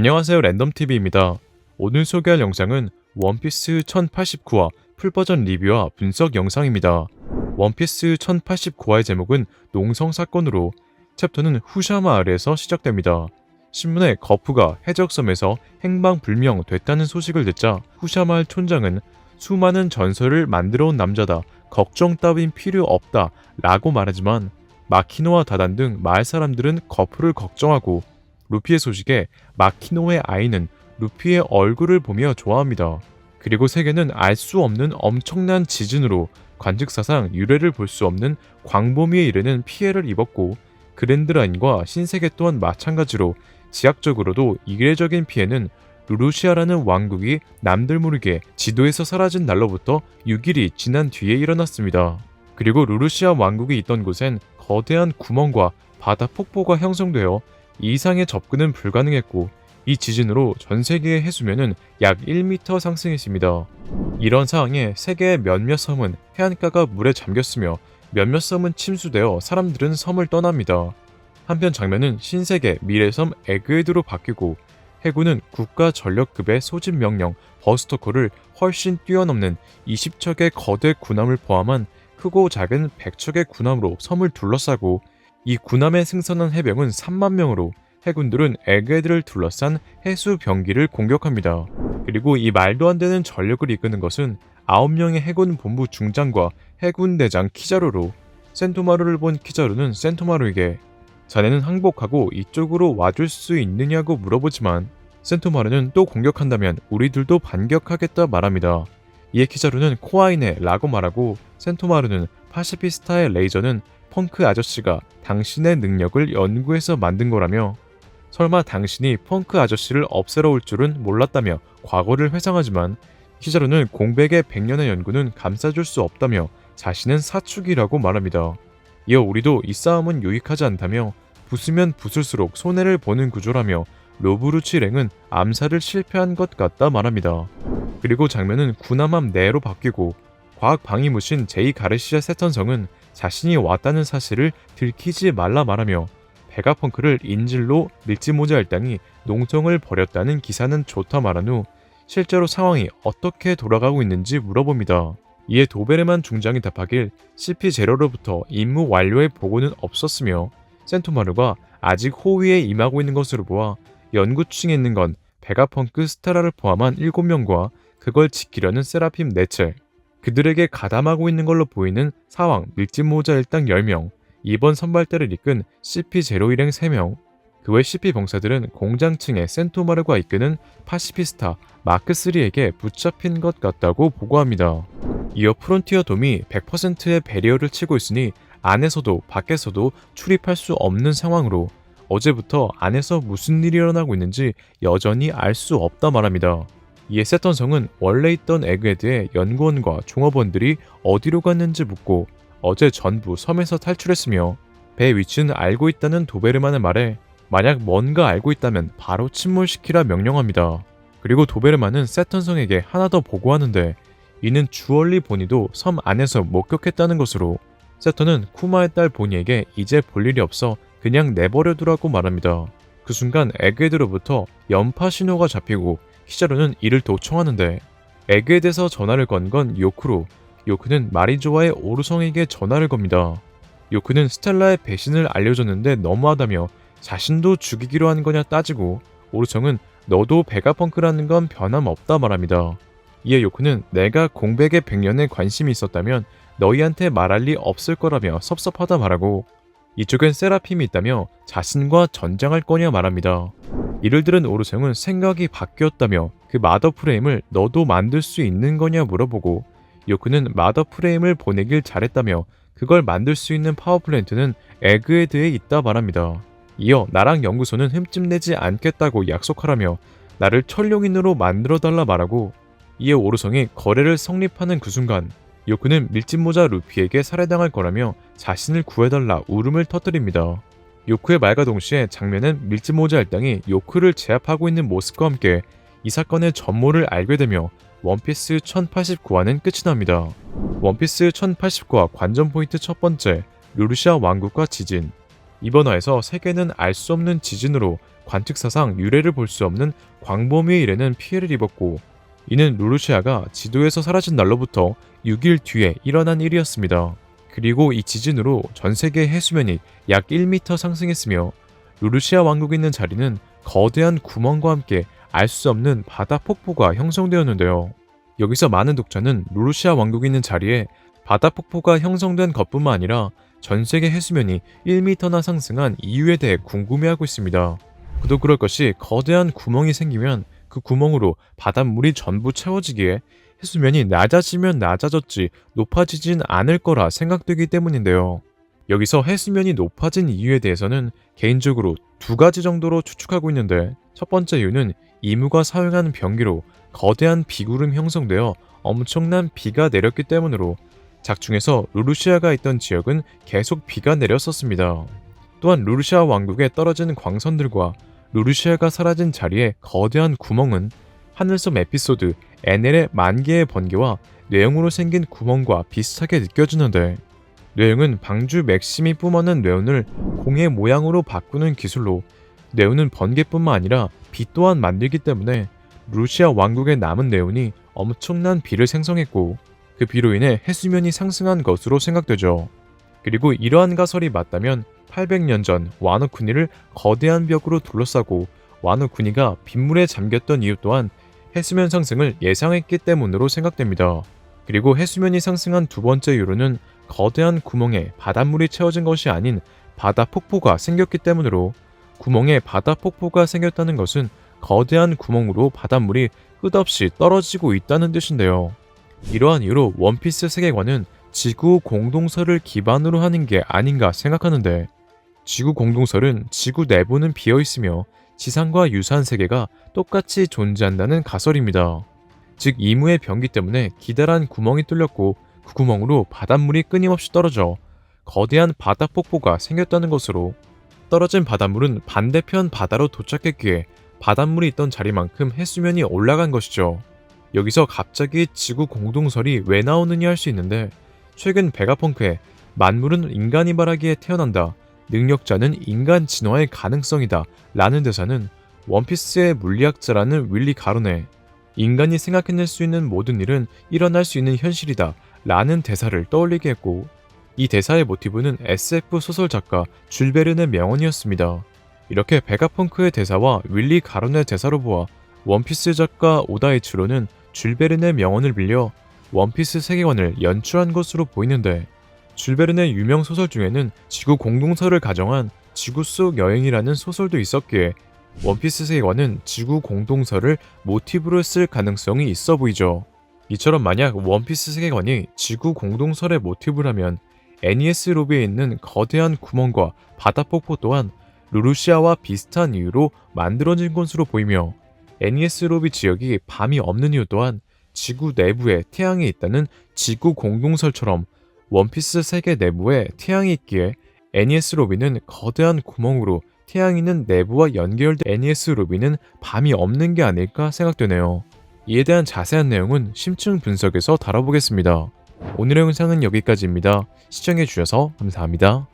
안녕하세요 랜덤TV입니다. 오늘 소개할 영상은 원피스 1089화 풀버전 리뷰와 분석 영상입니다. 원피스 1089화의 제목은 농성 사건으로 챕터는 후샤 마을에서 시작됩니다. 신문에 거프가 해적섬에서 행방불명 됐다는 소식을 듣자 후샤 마을 촌장은 수많은 전설을 만들어 온 남자다. 걱정 따윈 필요 없다. 라고 말하지만 마키노와 다단 등 마을 사람들은 거프를 걱정하고 루피의 소식에 마키노의 아이는 루피의 얼굴을 보며 좋아합니다. 그리고 세계는 알 수 없는 엄청난 지진으로 관측사상 유래를 볼 수 없는 광범위에 이르는 피해를 입었고 그랜드라인과 신세계 또한 마찬가지로 지학적으로도 이례적인 피해는 루루시아라는 왕국이 남들 모르게 지도에서 사라진 날로부터 6일이 지난 뒤에 일어났습니다. 그리고 루루시아 왕국이 있던 곳엔 거대한 구멍과 바다 폭포가 형성되어 이 이상의 접근은 불가능했고 이 지진으로 전 세계의 해수면은 약 1m 상승했습니다. 이런 상황에 세계의 몇몇 섬은 해안가가 물에 잠겼으며 몇몇 섬은 침수되어 사람들은 섬을 떠납니다. 한편 장면은 신세계 미래섬 에그헤드로 바뀌고 해군은 국가 전력급의 소집 명령 버스터코를 훨씬 뛰어넘는 20척의 거대 군함을 포함한 크고 작은 100척의 군함으로 섬을 둘러싸고 이 군함에 승선한 해병은 3만 명으로 해군들은 에그헤드를 둘러싼 해수 병기를 공격합니다. 그리고 이 말도 안 되는 전력을 이끄는 것은 9명의 해군 본부 중장과 해군 대장 키자루로 센토마루를 본 키자루는 센토마루에게 자네는 항복하고 이쪽으로 와줄 수 있느냐고 물어보지만 센토마루는 또 공격한다면 우리들도 반격하겠다 말합니다. 이에 키자루는 코아이네 라고 말하고 센토마루는 파시피스타의 레이저는 펑크 아저씨가 당신의 능력을 연구해서 만든 거라며 설마 당신이 펑크 아저씨를 없애러 올 줄은 몰랐다며 과거를 회상하지만 키자루는 공백의 100년의 연구는 감싸줄 수 없다며 자신은 사축이라고 말합니다. 이어 우리도 이 싸움은 유익하지 않다며 부수면 부술수록 손해를 보는 구조라며 로브루치 랭은 암살을 실패한 것 같다 말합니다. 그리고 장면은 구남함 내로 바뀌고 과학 방위무신 제이 가르시아 세턴성은 자신이 왔다는 사실을 들키지 말라 말하며 베가펑크를 인질로 밀지모자 일당이 농성을 벌였다는 기사는 좋다 말한 후 실제로 상황이 어떻게 돌아가고 있는지 물어봅니다. 이에 도베르만 중장이 답하길 CP0로부터 임무 완료의 보고는 없었으며 센토마르가 아직 호위에 임하고 있는 것으로 보아 연구층에 있는 건 베가펑크 스타라를 포함한 7명과 그걸 지키려는 세라핌 4채 그들에게 가담하고 있는 걸로 보이는 사왕 밀짚모자 일당 10명 이번 선발대를 이끈 CP0 일행 3명 그 외 CP 병사들은 공장층의 센토마르가 이끄는 파시피스타 마크3에게 붙잡힌 것 같다고 보고합니다. 이어 프론티어 돔이 100%의 배리어를 치고 있으니 안에서도 밖에서도 출입할 수 없는 상황으로 어제부터 안에서 무슨 일이 일어나고 있는지 여전히 알 수 없다 말합니다. 이에 세턴성은 원래 있던 에그헤드의 연구원과 종업원들이 어디로 갔는지 묻고 어제 전부 섬에서 탈출했으며 배 위치는 알고 있다는 도베르만의 말에 만약 뭔가 알고 있다면 바로 침몰시키라 명령합니다. 그리고 도베르만은 세턴성에게 하나 더 보고하는데 이는 주얼리 보니도 섬 안에서 목격했다는 것으로 세턴은 쿠마의 딸 보니에게 이제 볼 일이 없어 그냥 내버려두라고 말합니다. 그 순간 에그헤드로부터 연파 신호가 잡히고 키자루는 이를 도청하는데 에그헤드에서 전화를 건 건 요크로 요크는 마리조아의 오르성에게 전화를 겁니다. 요크는 스텔라의 배신을 알려줬는데 너무하다며 자신도 죽이기로 한 거냐 따지고 오르성은 너도 베가펑크라는 건 변함없다 말합니다. 이에 요크는 내가 공백의 백년에 관심이 있었다면 너희한테 말할 리 없을 거라며 섭섭하다 말하고 이쪽엔 세라핌이 있다며 자신과 전장할 거냐 말합니다. 이를 들은 오르성은 생각이 바뀌었다며 그 마더 프레임을 너도 만들 수 있는 거냐 물어보고 요크는 마더 프레임을 보내길 잘했다며 그걸 만들 수 있는 파워플랜트는 에그헤드에 있다 말합니다. 이어 나랑 연구소는 흠집내지 않겠다고 약속하라며 나를 천룡인으로 만들어달라 말하고 이에 오르성이 거래를 성립하는 그 순간 요크는 밀짚모자 루피에게 살해당할 거라며 자신을 구해달라 울음을 터뜨립니다. 요크의 말과 동시에 장면은 밀짚모자 일당이 요크를 제압하고 있는 모습과 함께 이 사건의 전모를 알게 되며 원피스 1089화는 끝이 납니다. 원피스 1089화 관전 포인트 첫 번째, 루르시아 왕국과 지진. 이번 화에서 세계는 알 수 없는 지진으로 관측사상 유래를 볼 수 없는 광범위의 일에는 피해를 입었고 이는 루루시아가 지도에서 사라진 날로부터 6일 뒤에 일어난 일이었습니다. 그리고 이 지진으로 전 세계 해수면이 약 1m 상승했으며 루루시아 왕국이 있는 자리는 거대한 구멍과 함께 알 수 없는 바다 폭포가 형성되었는데요. 여기서 많은 독자는 루루시아 왕국이 있는 자리에 바다 폭포가 형성된 것뿐만 아니라 전 세계 해수면이 1m나 상승한 이유에 대해 궁금해하고 있습니다. 그도 그럴 것이 거대한 구멍이 생기면 그 구멍으로 바닷물이 전부 채워지기에 해수면이 낮아지면 낮아졌지 높아지진 않을 거라 생각되기 때문인데요. 여기서 해수면이 높아진 이유에 대해서는 개인적으로 두 가지 정도로 추측하고 있는데 첫 번째 이유는 이무가 사용한 변기로 거대한 비구름 형성되어 엄청난 비가 내렸기 때문으로 작중에서 루루시아가 있던 지역은 계속 비가 내렸었습니다. 또한 루루시아 왕국에 떨어진 광선들과 루루시아가 사라진 자리에 거대한 구멍은 하늘섬 에피소드 NL의 만 개의 번개와 뇌형으로 생긴 구멍과 비슷하게 느껴지는데 뇌형은 방주 맥심이 뿜어낸 뇌운을 공의 모양으로 바꾸는 기술로 뇌운은 번개뿐만 아니라 비 또한 만들기 때문에 루시아 왕국에 남은 뇌운이 엄청난 비를 생성했고 그 비로 인해 해수면이 상승한 것으로 생각되죠. 그리고 이러한 가설이 맞다면 800년 전 와노쿠니를 거대한 벽으로 둘러싸고 와노쿠니가 빗물에 잠겼던 이유 또한 해수면 상승을 예상했기 때문으로 생각됩니다. 그리고 해수면이 상승한 두 번째 이유로는 거대한 구멍에 바닷물이 채워진 것이 아닌 바다 폭포가 생겼기 때문으로 구멍에 바다 폭포가 생겼다는 것은 거대한 구멍으로 바닷물이 끝없이 떨어지고 있다는 뜻인데요. 이러한 이유로 원피스 세계관은 지구 공동설을 기반으로 하는 게 아닌가 생각하는데 지구 공동설은 지구 내부는 비어 있으며 지상과 유사한 세계가 똑같이 존재한다는 가설입니다. 즉 이무의 변기 때문에 기다란 구멍이 뚫렸고 그 구멍으로 바닷물이 끊임없이 떨어져 거대한 바다 폭포가 생겼다는 것으로 떨어진 바닷물은 반대편 바다로 도착했기에 바닷물이 있던 자리만큼 해수면이 올라간 것이죠. 여기서 갑자기 지구 공동설이 왜 나오느냐 할 수 있는데 최근 베가펑크에 만물은 인간이 말하기에 태어난다. 능력자는 인간 진화의 가능성이다. 라는 대사는 원피스의 물리학자라는 윌리 가론의 인간이 생각해낼 수 있는 모든 일은 일어날 수 있는 현실이다. 라는 대사를 떠올리게 했고 이 대사의 모티브는 SF 소설 작가 줄베른의 명언이었습니다. 이렇게 베가펑크의 대사와 윌리 가론의 대사로 보아 원피스 작가 오다이츠로는 줄베른의 명언을 빌려 원피스 세계관을 연출한 것으로 보이는데 줄베른의 유명 소설 중에는 지구 공동설을 가정한 지구 속 여행이라는 소설도 있었기에 원피스 세계관은 지구 공동설을 모티브로 쓸 가능성이 있어 보이죠. 이처럼 만약 원피스 세계관이 지구 공동설의 모티브라면 NES 로비에 있는 거대한 구멍과 바다 폭포 또한 루루시아와 비슷한 이유로 만들어진 것으로 보이며 NES 로비 지역이 밤이 없는 이유 또한 지구 내부에 태양이 있다는 지구 공동설처럼 원피스 세계 내부에 태양이 있기에 NES 로비는 거대한 구멍으로 태양이 있는 내부와 연결된 NES 로비는 밤이 없는 게 아닐까 생각되네요. 이에 대한 자세한 내용은 심층 분석에서 다뤄보겠습니다. 오늘의 영상은 여기까지입니다. 시청해주셔서 감사합니다.